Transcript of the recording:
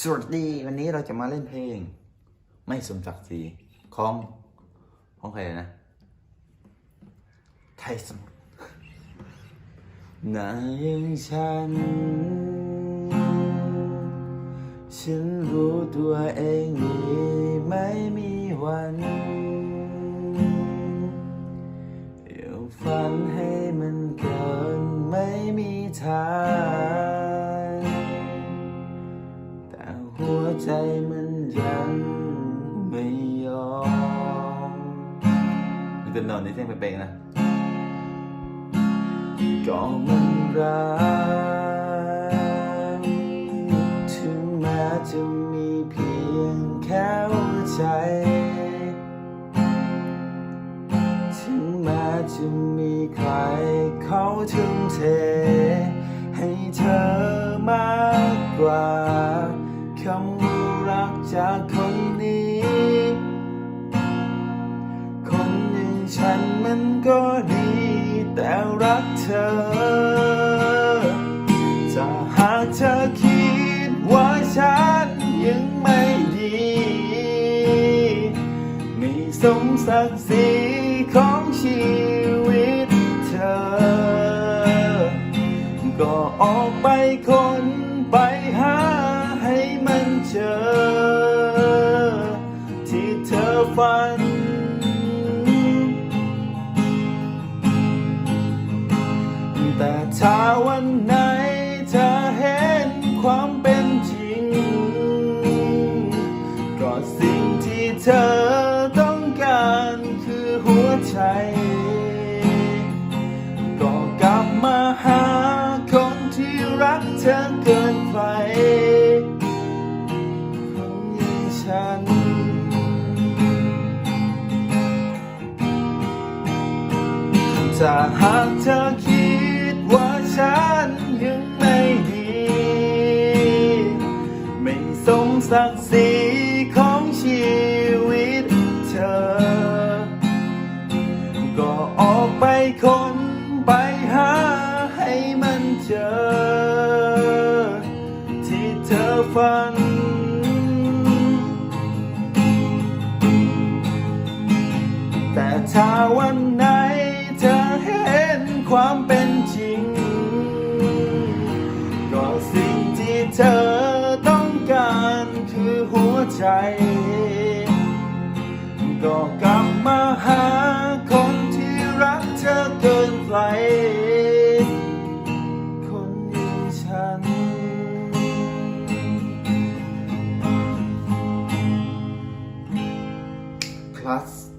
สวัสดีวันนี้เราจะมาเล่นเพลง ไม่สมศักดิ์ศรีของของใครนะ ไทยสมุทรนายอย่างฉัน ฉันรู้ตัวเองดี แต่หัวใจมันยังไม่ยอมมีแต่นอนในเสียงเป๊ะๆนะก็มันรักถึงแม้จะมีเพียงแค่หัวใจ ถึงแม้จะมีใครเขาทุ่มเท ให้เธอมากกว่า นมันก็ดี แต่รักเธอจะหากเธอคิดว่าฉันยังไม่ดี ไม่สมศักดิ์ศรีของชีวิตเธอ ก็ออกไปคนไปหาให้มันเจอ ที่เธอฝัน แต่ถ้าวันไหนเธอเห็นความเป็นจริง ก็สิ่งที่เธอต้องการคือหัวใจ ก็กลับมาหาคนที่รักเธอเกินใครคนอย่างฉันถ้าหากเธอ ม่สมศักดิ์ศรีของชีวิตเธอ ก็ออกไปคนไปหาให้มันเจอ ที่เธอฝันแต่ถ้าวันไหนเธอเห็นความเป็นจริง ก็สิ่งที่เธอ ใจ ก็กลับมาหาคนที่รักเธอเกินไปคนอย่างฉัน plus